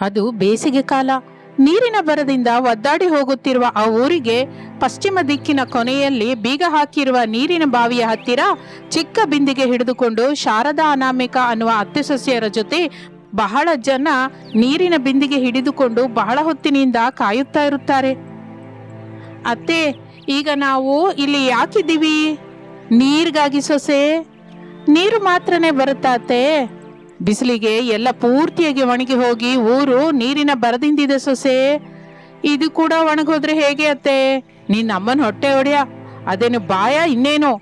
ಅದು ಬೇಸಿಗೆ ಕಾಲ. ನೀರಿನ ಬರದಿಂದ ಒದ್ದಾಡಿ ಹೋಗುತ್ತಿರುವ ಆ ಊರಿಗೆ ಪಶ್ಚಿಮ ದಿಕ್ಕಿನ ಕೊನೆಯಲ್ಲಿ ಬೀಗ ಹಾಕಿರುವ ನೀರಿನ ಬಾವಿಯ ಹತ್ತಿರ ಚಿಕ್ಕ ಬಿಂದಿಗೆ ಹಿಡಿದುಕೊಂಡು ಶಾರದಾ ಅನಾಮಿಕ ಅನ್ನುವ ಅತ್ತೆ ಸಸ್ಯರ ಜೊತೆ ಬಹಳ ಜನ ನೀರಿನ ಬಿಂದಿಗೆ ಹಿಡಿದುಕೊಂಡು ಬಹಳ ಹೊತ್ತಿನಿಂದ ಕಾಯುತ್ತಾ ಇರುತ್ತಾರೆ. ಅತ್ತೆ, ಈಗ ನಾವು ಇಲ್ಲಿ ಯಾಕಿದ್ದೀವಿ? ನೀರಿಗಾಗಿ ಸೊಸೆ, ನೀರು ಮಾತ್ರನೇ ಬರುತ್ತಾ ಅತ್ತೆ? ಬಿಸಿಲಿಗೆ ಎಲ್ಲ ಪೂರ್ತಿಯಾಗಿ ಒಣಗಿ ಹೋಗಿ ಊರು ನೀರಿನ ಬರದಿಂದಿದೆ ಸೊಸೆ. ಇದು ಕೂಡ ಒಣಗೋದ್ರೆ ಹೇಗೆ ಅತ್ತೆ? ನಿನ್ನ ಅಮ್ಮನ ಹೊಟ್ಟೆ ಹೊಡೆಯ. ಅದೇನು ಬಾಯ ಇನ್ನೇನು?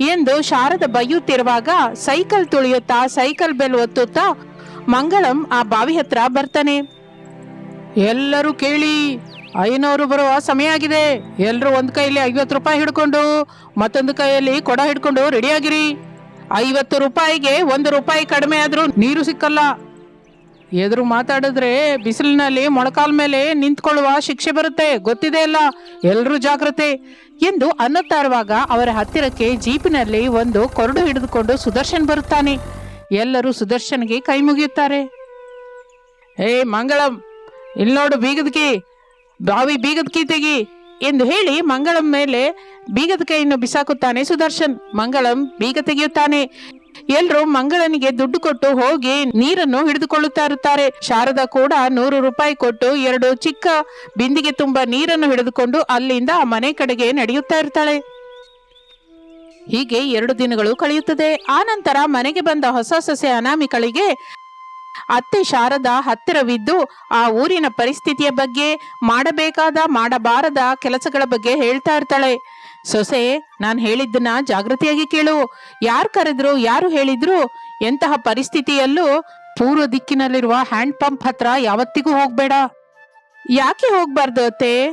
ಎಂದು ಶಾರದ ಬೈಯುತ್ತಿರುವಾಗ ಸೈಕಲ್ ತುಳಿಯುತ್ತಾ ಸೈಕಲ್ ಬೆಲ್ ಒತ್ತುತ್ತಾ ಮಂಗಳಂ ಆ ಬಾವಿ ಹತ್ರ ಬರ್ತಾನೆ. ಎಲ್ಲರೂ ಕೇಳಿ, ಐನೂರು ಬರುವ ಸಮಯ ಆಗಿದೆ. ಎಲ್ಲರೂ ಒಂದು ಕೈಯಲ್ಲಿ ಐವತ್ತು ರೂಪಾಯಿ ಹಿಡ್ಕೊಂಡು ಮತ್ತೊಂದು ಕೈಯಲ್ಲಿ ಕೊಡ ಹಿಡ್ಕೊಂಡು ರೆಡಿಯಾಗಿರಿ ಐವತ್ತು ರೂಪಾಯಿಗೆ ಒಂದು ರೂಪಾಯಿ ಕಡಿಮೆ ಆದರೂ ನೀರು ಸಿಕ್ಕಲ್ಲ. ಎದುರು ಮಾತಾಡಿದ್ರೆ ಬಿಸಿಲಿನಲ್ಲಿ ಮೊಳಕಾಲ್ ಮೇಲೆ ನಿಂತ್ಕೊಳ್ಳುವ ಶಿಕ್ಷೆ ಬರುತ್ತೆ, ಗೊತ್ತಿದೆ ಅಲ್ಲ? ಎಲ್ಲರೂ ಜಾಗ್ರತೆ ಎಂದು ಅನ್ನುತ್ತಾ ಇರುವಾಗ ಅವರ ಹತ್ತಿರಕ್ಕೆ ಜೀಪಿನಲ್ಲಿ ಒಂದು ಕೊರಡು ಹಿಡಿದುಕೊಂಡು ಸುದರ್ಶನ್ ಬರುತ್ತಾನೆ. ಎಲ್ಲರೂ ಸುದರ್ಶನ್ಗೆ ಕೈ ಮುಗಿಯುತ್ತಾರೆ. ಏ ಮಂಗಳಂ, ಇಲ್ನೋಡು ಬೀಗದ್ಕಿ ಬಾವಿ ಬೀಗದ್ಕಿ ತೆಗಿ ಎಂದು ಹೇಳಿ ಮಂಗಳಂ ಮೇಲೆ ಬೀಗದ ಕೈಯನ್ನು ಬಿಸಾಕುತ್ತಾನೆ ಸುದರ್ಶನ್. ಮಂಗಳಂ ಬೀಗ ತೆಗೆಯುತ್ತಾನೆ. ಎಲ್ಲರೂ ಮಂಗಳನಿಗೆ ದುಡ್ಡು ಕೊಟ್ಟು ಹೋಗಿ ನೀರನ್ನು ಹಿಡಿದುಕೊಳ್ಳುತ್ತಾ ಇರುತ್ತಾರೆ. ಶಾರದಾ ಕೂಡ ನೂರು ರೂಪಾಯಿ ಕೊಟ್ಟು ಎರಡು ಚಿಕ್ಕ ಬಿಂದಿಗೆ ತುಂಬ ನೀರನ್ನು ಹಿಡಿದುಕೊಂಡು ಅಲ್ಲಿಂದ ಆ ಮನೆ ಕಡೆಗೆ ನಡೆಯುತ್ತಾ ಇರ್ತಾಳೆ. ಹೀಗೆ ಎರಡು ದಿನಗಳು ಕಳೆಯುತ್ತದೆ. ಆ ನಂತರ ಮನೆಗೆ ಬಂದ ಹೊಸ ಸೊಸೆ ಅನಾಮಿಕಳಿಗೆ ಅತ್ತೆ ಶಾರದಾ ಹತ್ತಿರವಿದ್ದು ಆ ಊರಿನ ಪರಿಸ್ಥಿತಿಯ ಬಗ್ಗೆ, ಮಾಡಬೇಕಾದ, ಮಾಡಬಾರದ ಕೆಲಸಗಳ ಬಗ್ಗೆ ಹೇಳ್ತಾ ಇರ್ತಾಳೆ. ಸೊಸೆ, ನಾನು ಹೇಳಿದ್ದನ್ನ ಜಾಗೃತಿಯಾಗಿ ಕೇಳು. ಯಾರು ಕರೆದ್ರು, ಯಾರು ಹೇಳಿದ್ರು, ಎಂತಹ ಪರಿಸ್ಥಿತಿಯಲ್ಲೂ ಪೂರ್ವ ದಿಕ್ಕಿನಲ್ಲಿರುವ ಹ್ಯಾಂಡ್ ಪಂಪ್ ಹತ್ರ ಯಾವತ್ತಿಗೂ ಹೋಗ್ಬೇಡ. ಯಾಕೆ ಹೋಗ್ಬಾರ್ದು ಅತ್ತೆ?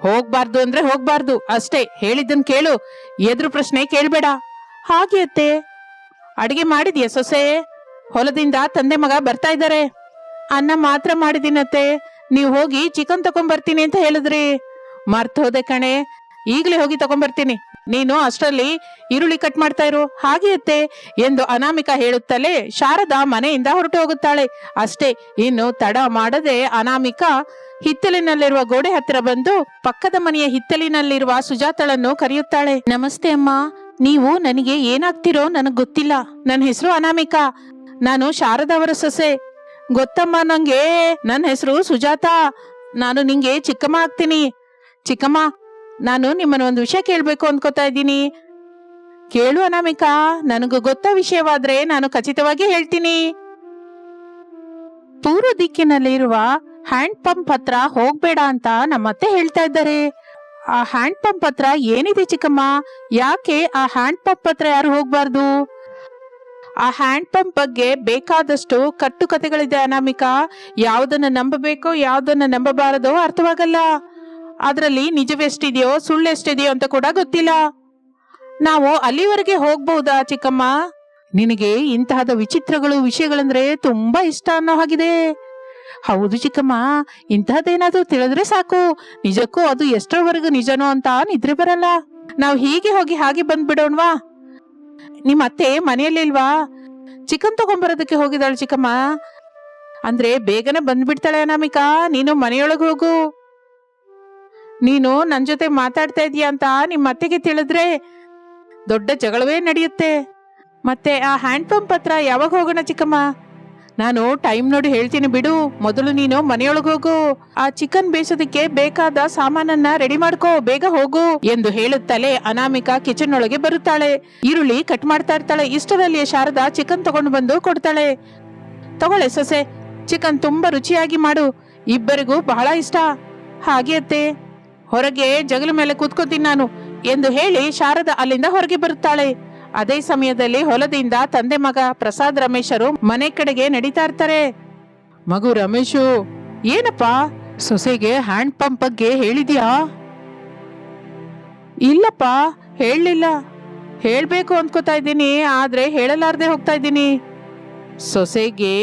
ಹೋಗ್ಬಾರ್ದು ಅಂದ್ರೆ ಹೋಗ್ಬಾರ್ದು, ಅಷ್ಟೇ. ಹೇಳಿದ್ದನ್ ಕೇಳು. ಎದುರು ಪ್ರಶ್ನೆ ಕೇಳ್ಬೇಡ. ಹಾಗೆ ಅತ್ತೆ. ಅಡಿಗೆ ಮಾಡಿದ್ಯಾ ಸೊಸೆ? ಹೊಲದಿಂದ ತಂದೆ ಮಗ ಬರ್ತಾ ಇದ್ದಾರೆ. ಅನ್ನ ಮಾತ್ರ ಮಾಡಿದೀನತ್ತೆ. ನೀವು ಹೋಗಿ ಚಿಕನ್ ತಗೊಂಬರ್ತೀನಿ ಅಂತ ಹೇಳಿದ್ರಿ. ಮರ್ತ್ ಹೋದೆ ಕಣೆ. ಈಗಲೇ ಹೋಗಿ ತಗೊಂಡ್ಬರ್ತೀನಿ ನೀನು ಅಷ್ಟರಲ್ಲಿ ಈರುಳ್ಳಿ ಕಟ್ ಮಾಡ್ತಾ ಇರು. ಹಾಗೆಯತ್ತೆ ಎಂದು ಅನಾಮಿಕಾ ಹೇಳುತ್ತಲೇ ಶಾರದಾ ಮನೆಯಿಂದ ಹೊರಟು ಹೋಗುತ್ತಾಳೆ. ಅಷ್ಟೇ, ಇನ್ನು ತಡ ಮಾಡದೆ ಅನಾಮಿಕಾ ಹಿತ್ತಲಿನಲ್ಲಿರುವ ಗೋಡೆ ಹತ್ತಿರ ಬಂದು ಪಕ್ಕದ ಮನೆಯ ಹಿತ್ತಲಿನಲ್ಲಿರುವ ಸುಜಾತಳನ್ನು ಕರೆಯುತ್ತಾಳೆ. ನಮಸ್ತೆ ಅಮ್ಮ. ನೀವು ನನಗೆ ಏನಾಗ್ತಿರೋ ನನಗ್ ಗೊತ್ತಿಲ್ಲ. ನನ್ನ ಹೆಸರು ಅನಾಮಿಕಾ. ನಾನು ಶಾರದಾ ಅವರ ಸೊಸೆ. ಗೊತ್ತಮ್ಮ ನಂಗೆ. ನನ್ನ ಹೆಸರು ಸುಜಾತ. ನಾನು ನಿಂಗೆ ಚಿಕ್ಕಮ್ಮ ಆಗ್ತೀನಿ. ಚಿಕ್ಕಮ್ಮ ನಾನು ನಿಮ್ಮನ್ನ ಒಂದು ವಿಷಯ ಕೇಳಬೇಕು ಅನ್ಕೋತಾ ಇದ್ದೀನಿ. ಕೇಳು ಅನಾಮಿಕಾ, ನನಗೂ ಗೊತ್ತ ವಿಷಯವಾದ್ರೆ ನಾನು ಖಚಿತವಾಗಿ ಹೇಳ್ತೀನಿ. ಪೂರ್ವ ದಿಕ್ಕಿನಲ್ಲಿರುವ ಹ್ಯಾಂಡ್ ಪಂಪ್ ಹತ್ರ ಹೋಗ್ಬೇಡ ಅಂತ ನಮ್ಮತ್ತೆ ಹೇಳ್ತಾ ಇದ್ದಾರೆ. ಆ ಹ್ಯಾಂಡ್ ಪಂಪ್ ಹತ್ರ ಏನಿದೆ ಚಿಕ್ಕಮ್ಮ? ಯಾಕೆ ಆ ಹ್ಯಾಂಡ್ ಪಂಪ್ ಹತ್ರ ಯಾರು ಹೋಗ್ಬಾರ್ದು? ಆ ಹ್ಯಾಂಡ್ ಪಂಪ್ ಬಗ್ಗೆ ಬೇಕಾದಷ್ಟು ಕಟ್ಟುಕತೆಗಳಿದೆ ಅನಾಮಿಕಾ. ಯಾವುದನ್ನ ನಂಬಬೇಕೋ, ಯಾವುದನ್ನ ನಂಬಬಾರದೋ ಅರ್ಥವಾಗಲ್ಲ. ಅದರಲ್ಲಿ ನಿಜವೆಷ್ಟಿದೆಯೋ ಸುಳ್ಳೆಷ್ಟಿದೆಯೋ ಅಂತ ಕೂಡ ಗೊತ್ತಿಲ್ಲ. ನಾವು ಅಲ್ಲಿವರೆಗೆ ಹೋಗ್ಬಹುದಾ ಚಿಕ್ಕಮ್ಮ? ನಿನಗೆ ಇಂತಹದ ವಿಚಿತ್ರಗಳು, ವಿಷಯಗಳಂದ್ರೆ ತುಂಬಾ ಇಷ್ಟ ಅನ್ನೋ ಹಾಗಿದೆ. ಹೌದು ಚಿಕ್ಕಮ್ಮ, ಇಂತಹದ್ದೇನಾದ್ರೂ ತಿಳಿದ್ರೆ ಸಾಕು. ನಿಜಕ್ಕೂ ಅದು ಎಷ್ಟರವರೆಗೂ ನಿಜನೋ ಅಂತ ನಿದ್ರೆ ಬರಲ್ಲ. ನಾವು ಹೀಗೆ ಹೋಗಿ ಹಾಗೆ ಬಂದ್ಬಿಡೋಣವಾ? ನಿಮ್ಮ ಅತ್ತೆ ಮನೆಯಲ್ಲಿಲ್ವಾ ಚಿಕನ್ ತಗೊಂಬರೋದಕ್ಕೆ ಹೋಗಿದ್ದಾಳೆ ಚಿಕ್ಕಮ್ಮ. ಅಂದ್ರೆ ಬೇಗನೆ ಬಂದ್ಬಿಡ್ತಾಳೆ ಅನಾಮಿಕಾ, ನೀನು ಮನೆಯೊಳಗೆ ಹೋಗು. ನೀನು ನನ್ ಜೊತೆ ಮಾತಾಡ್ತಾ ಇದೀಯ ಅಂತ ನಿಮ್ಮ ಅತ್ತೆಗೆ ತಿಳಿದ್ರೆ ದೊಡ್ಡ ಜಗಳವೇ ನಡೆಯುತ್ತೆ. ಮತ್ತೆ ಆ ಹ್ಯಾಂಡ್ ಪಂಪ್ ಹತ್ರ ಯಾವಾಗ ಹೋಗೋಣ ಚಿಕ್ಕಮ್ಮ? ನಾನು ಟೈಮ್ ನೋಡಿ ಹೇಳ್ತೀನಿ ಬಿಡು. ಮೊದಲು ನೀನು ಮನೆಯೊಳಗೆ ಹೋಗು. ಆ ಚಿಕನ್ ಬೇಯಿಸೋದಕ್ಕೆ ಬೇಕಾದ ಸಾಮಾನನ್ನ ರೆಡಿ ಮಾಡ್ಕೋ. ಬೇಗ ಹೋಗು ಎಂದು ಹೇಳುತ್ತಲೇ ಅನಾಮಿಕಾ ಕಿಚನ್ ಒಳಗೆ ಬರುತ್ತಾಳೆ. ಈರುಳ್ಳಿ ಕಟ್ ಮಾಡ್ತಾ ಇರ್ತಾಳೆ. ಇಷ್ಟರಲ್ಲಿ ಶಾರದಾ ಚಿಕನ್ ತಗೊಂಡು ಬಂದು ಕೊಡ್ತಾಳೆ. ತಗೊಳ್ಳೆ ಸೊಸೆ. ಚಿಕನ್ ತುಂಬಾ ರುಚಿಯಾಗಿ ಮಾಡು. ಇಬ್ಬರಿಗೂ ಬಹಳ ಇಷ್ಟ. ಹಾಗೆ ಅತ್ತೆ. ಹೊರಗೆ ಜಗಲ ಮೇಲೆ ಕೂತ್ಕೋತೀನಿ ನಾನು ಎಂದು ಹೇಳಿ ಶಾರದಾ ಅಲ್ಲಿಂದ ಹೊರಗೆ ಬರುತ್ತಾಳೆ. ಅದೇ ಸಮಯದಲ್ಲಿ ಹೊಲದಿಂದ ತಂದೆ ಮಗ ಪ್ರಸಾದ್ ರಮೇಶರು ಮನೆ ಕಡೆಗೆ ನಡೀತಾ ಇರ್ತಾರೆ. ಮಗು ರಮೇಶು, ಏನಪ್ಪ, ಸೊಸೆಗೆ ಹ್ಯಾಂಡ್ ಪಂಪ್ ಬಗ್ಗೆ ಹೇಳಿದ್ಯಾ? ಇಲ್ಲಪ್ಪ, ಹೇಳಲಿಲ್ಲ. ಹೇಳ್ಬೇಕು ಅನ್ಕೋತಾ ಇದ್ದೀನಿ, ಆದ್ರೆ ಹೇಳಲಾರ್ದೆ ಹೋಗ್ತಾ ಇದ್ದೀನಿ. ಸೊಸೆಗೆ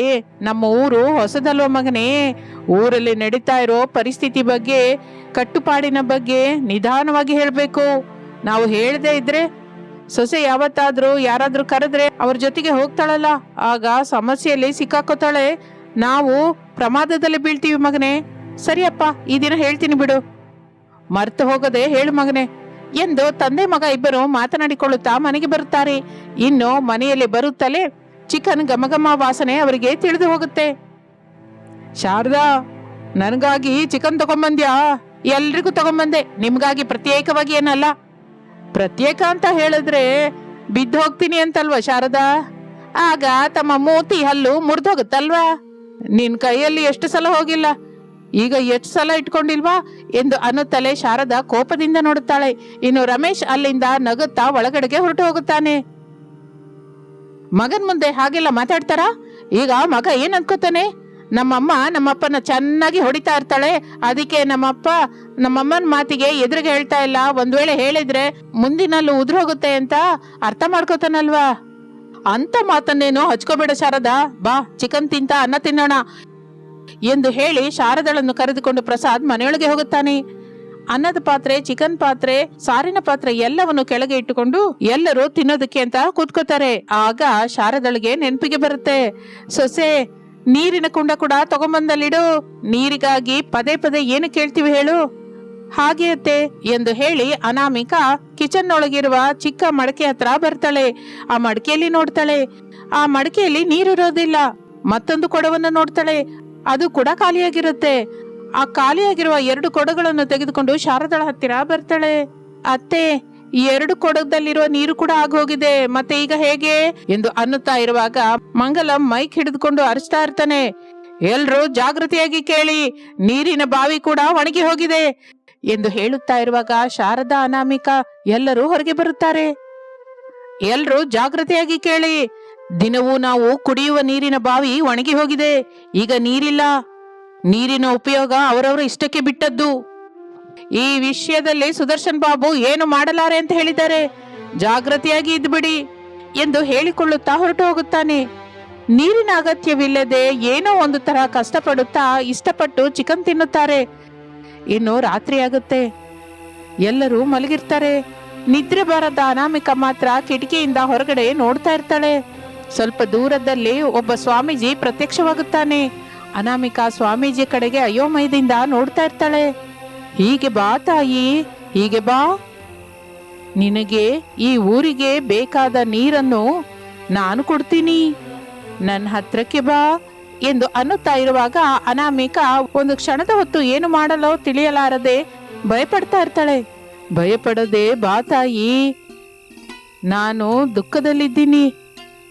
ನಮ್ಮ ಊರು ಹೊಸದಲ್ವ ಮಗನೇ ಊರಲ್ಲಿ ನಡೀತಾ ಇರೋ ಪರಿಸ್ಥಿತಿ ಬಗ್ಗೆ, ಕಟ್ಟುಪಾಡಿನ ಬಗ್ಗೆ ನಿಧಾನವಾಗಿ ಹೇಳಬೇಕು. ನಾವು ಹೇಳದೇ ಇದ್ರೆ, ಸೊಸೆ ಯಾವತ್ತಾದ್ರೂ, ಯಾರಾದ್ರೂ ಕರೆದ್ರೆ ಅವ್ರ ಜೊತೆಗೆ ಹೋಗ್ತಾಳಲ್ಲ. ಆಗ ಸಮಸ್ಯೆಯಲ್ಲಿ ಸಿಕ್ಕಾಕೋತಾಳೆ. ನಾವು ಪ್ರಮಾದದಲ್ಲಿ ಬೀಳ್ತೀವಿ ಮಗನೇ. ಸರಿಯಪ್ಪ, ಈ ದಿನ ಹೇಳ್ತೀನಿ ಬಿಡು. ಮರ್ತು ಹೋಗದೆ ಹೇಳು ಮಗನೇ. ಎಂದು ತಂದೆ ಮಗ ಇಬ್ಬರು ಮಾತನಾಡಿಕೊಳ್ಳುತ್ತಾ ಮನೆಗೆ ಬರುತ್ತಾರೆ. ಇನ್ನು ಮನೆಯಲ್ಲಿ ಬರುತ್ತಲೇ ಚಿಕನ್ ಘಮಘಮ ವಾಸನೆ ಅವರಿಗೆ ತಿಳಿದು ಹೋಗುತ್ತೆ. ಶಾರದಾ, ನನಗಾಗಿ ಚಿಕನ್ ತಗೊಂಬಂದ್ಯಾ? ಎಲ್ರಿಗೂ ತಗೊಂಬಂದೆ. ನಿಮ್ಗಾಗಿ ಪ್ರತ್ಯೇಕವಾಗಿ ಏನಲ್ಲ? ಪ್ರತ್ಯೇಕ ಅಂತ ಹೇಳಿದ್ರೆ ಬಿದ್ದು ಹೋಗ್ತೀನಿ ಅಂತಲ್ವಾ ಶಾರದಾ? ಆಗ ತಮ್ಮ ಮೂತಿ ಹಲ್ಲು ಮುರಿದೋಗುತ್ತಲ್ವಾ? ನಿನ್ ಕೈಯಲ್ಲಿ ಎಷ್ಟು ಸಲ ಹೋಗಿಲ್ಲ? ಈಗ ಎಷ್ಟು ಸಲ ಇಟ್ಕೊಂಡಿಲ್ವಾ? ಎಂದು ಅನ್ನುತ್ತಲೇ ಶಾರದಾ ಕೋಪದಿಂದ ನೋಡುತ್ತಾಳೆ. ಇನ್ನು ರಮೇಶ್ ಅಲ್ಲಿಂದ ನಗುತ್ತಾ ಒಳಗಡೆಗೆ ಹೊರಟು ಹೋಗುತ್ತಾನೆ. ಮಗನ್ ಮುಂದೆ ಹಾಗೆಲ್ಲ ಮಾತಾಡ್ತಾರಾ? ಈಗ ಮಗ ಏನ್ ಅನ್ಕೋತಾನೆ? ನಮ್ಮಮ್ಮ ನಮ್ಮಪ್ಪನ ಚೆನ್ನಾಗಿ ಹೊಡಿತಾ ಇರ್ತಾಳೆ. ಅದಕ್ಕೆ ನಮ್ಮಪ್ಪ, ನಮ್ಮಮ್ಮನ ಮಾತಿಗೆ ಎದುರಿಗೆ ಹೇಳ್ತಾ ಇಲ್ಲ. ಒಂದ್ ವೇಳೆ ಹೇಳಿದ್ರೆ ಮುಂದಿನಲ್ಲೂ ಉದುರೋಗುತ್ತೆ ಅಂತ ಅರ್ಥ ಮಾಡ್ಕೋತಾನಲ್ವಾ? ಅಂತ ಮಾತನ್ನೇನು ಹಚ್ಕೋಬೇಡ ಶಾರದಾ. ಬಾ, ಚಿಕನ್ ತಿಂತ ಅನ್ನ ತಿನ್ನೋಣ ಎಂದು ಹೇಳಿ ಶಾರದಳನ್ನು ಕರೆದುಕೊಂಡು ಪ್ರಸಾದ್ ಮನೆಯೊಳಗೆ ಹೋಗುತ್ತಾನೆ. ಅನ್ನದ ಪಾತ್ರೆ, ಚಿಕನ್ ಪಾತ್ರೆ, ಸಾರಿನ ಪಾತ್ರೆ ಎಲ್ಲವನ್ನು ಕೆಳಗೆ ಇಟ್ಟುಕೊಂಡು ಎಲ್ಲರೂ ತಿನ್ನೋದಕ್ಕೆ ಅಂತ ಕೂತ್ಕೋತಾರೆ. ಆಗ ಶಾರದಳಿಗೆ ನೆನಪಿಗೆ ಬರುತ್ತೆ. ಸೊಸೆ ನೀರಿನ ಕುಂಡ ಕೂಡ ತಗೊಂಬಂದಲ್ಲಿಡು. ನೀರಿಗಾಗಿ ಪದೇ ಪದೇ ಏನು ಕೇಳ್ತೀವಿ ಹೇಳು? ಹಾಗೆಯತ್ತೆ ಎಂದು ಹೇಳಿ ಅನಾಮಿಕಾ ಕಿಚನ್ ಒಳಗಿರುವ ಚಿಕ್ಕ ಮಡಕೆ ಹತ್ರ ಬರ್ತಾಳೆ. ಆ ಮಡಕೆಯಲ್ಲಿ ನೋಡ್ತಾಳೆ. ಆ ಮಡಕೆಯಲ್ಲಿ ನೀರಿರೋದಿಲ್ಲ ಮತ್ತೊಂದು ಕೊಡವನ್ನು ನೋಡ್ತಾಳೆ. ಅದು ಕೂಡ ಖಾಲಿಯಾಗಿರುತ್ತೆ. ಆ ಖಾಲಿಯಾಗಿರುವ ಎರಡು ಕೊಡಗಳನ್ನು ತೆಗೆದುಕೊಂಡು ಶಾರದಳ ಹತ್ತಿರ ಬರ್ತಾಳೆ. ಅತ್ತೆ ಈ ಎರಡು ಕೊಡಗದಲ್ಲಿರುವ ನೀರು ಕೂಡ ಆಗೋಗಿದೆ. ಮತ್ತೆ ಈಗ ಹೇಗೆ? ಎಂದು ಅನ್ನುತ್ತಾ ಇರುವಾಗ ಮಂಗಲಂ ಮೈಕ್ ಹಿಡಿದುಕೊಂಡು ಅರಿಸ್ತಾ ಇರ್ತಾನೆ. ಎಲ್ರೂ ಜಾಗೃತಿಯಾಗಿ ಕೇಳಿ, ನೀರಿನ ಬಾವಿ ಕೂಡ ಒಣಗಿ ಹೋಗಿದೆ ಎಂದು ಹೇಳುತ್ತಾ ಇರುವಾಗ ಶಾರದಾ ಅನಾಮಿಕ ಎಲ್ಲರೂ ಹೊರಗೆ ಬರುತ್ತಾರೆ. ಎಲ್ರೂ ಜಾಗೃತಿಯಾಗಿ ಕೇಳಿ, ದಿನವೂ ನಾವು ಕುಡಿಯುವ ನೀರಿನ ಬಾವಿ ಒಣಗಿ ಹೋಗಿದೆ. ಈಗ ನೀರಿಲ್ಲ. ನೀರಿನ ಉಪಯೋಗ ಅವರವರ ಇಷ್ಟಕ್ಕೆ ಬಿಟ್ಟದ್ದು. ಈ ವಿಷಯದಲ್ಲಿ ಸುದರ್ಶನ್ ಬಾಬು ಏನು ಮಾಡಲಾರೆ ಅಂತ ಹೇಳಿದ್ದಾರೆ. ಜಾಗೃತಿಯಾಗಿ ಇದ್ಬಿಡಿ ಎಂದು ಹೇಳಿಕೊಳ್ಳುತ್ತಾ ಹೊರಟು ಹೋಗುತ್ತಾನೆ. ನೀರಿನ ಅಗತ್ಯವಿಲ್ಲದೆ ಏನೋ ಒಂದು ತರ ಕಷ್ಟಪಡುತ್ತಾ ಇಷ್ಟಪಟ್ಟು ಚಿಕನ್ ತಿನ್ನುತ್ತಾರೆ. ಇನ್ನು ರಾತ್ರಿ ಆಗುತ್ತೆ. ಎಲ್ಲರೂ ಮಲಗಿರ್ತಾರೆ. ನಿದ್ರೆ ಬಾರದ ಅನಾಮಿಕ ಮಾತ್ರ ಕಿಟಕಿಯಿಂದ ಹೊರಗಡೆ ನೋಡ್ತಾ ಇರ್ತಾಳೆ. ಸ್ವಲ್ಪ ದೂರದಲ್ಲಿ ಒಬ್ಬ ಸ್ವಾಮೀಜಿ ಪ್ರತ್ಯಕ್ಷವಾಗುತ್ತಾನೆ. ಅನಾಮಿಕಾ ಸ್ವಾಮೀಜಿ ಕಡೆಗೆ ಅಯೋಮಯದಿಂದ ನೋಡ್ತಾ ಇರ್ತಾಳೆ. ಹೀಗೆ ಬಾ ತಾಯಿ, ಹೀಗೆ ಬಾ. ನಿನಗೆ ಈ ಊರಿಗೆ ಬೇಕಾದ ನೀರನ್ನು ನಾನು ಕೊಡ್ತೀನಿ. ನನ್ನ ಹತ್ರಕ್ಕೆ ಬಾ ಎಂದು ಅನ್ನುತ್ತಾ ಇರುವಾಗ ಅನಾಮಿಕ ಒಂದು ಕ್ಷಣದ ಹೊತ್ತು ಏನು ಮಾಡಲೋ ತಿಳಿಯಲಾರದೆ ಭಯಪಡ್ತಾ ಇರ್ತಾಳೆ. ಭಯಪಡದೆ ಬಾ ತಾಯಿ. ನಾನು ದುಃಖದಲ್ಲಿದ್ದೀನಿ,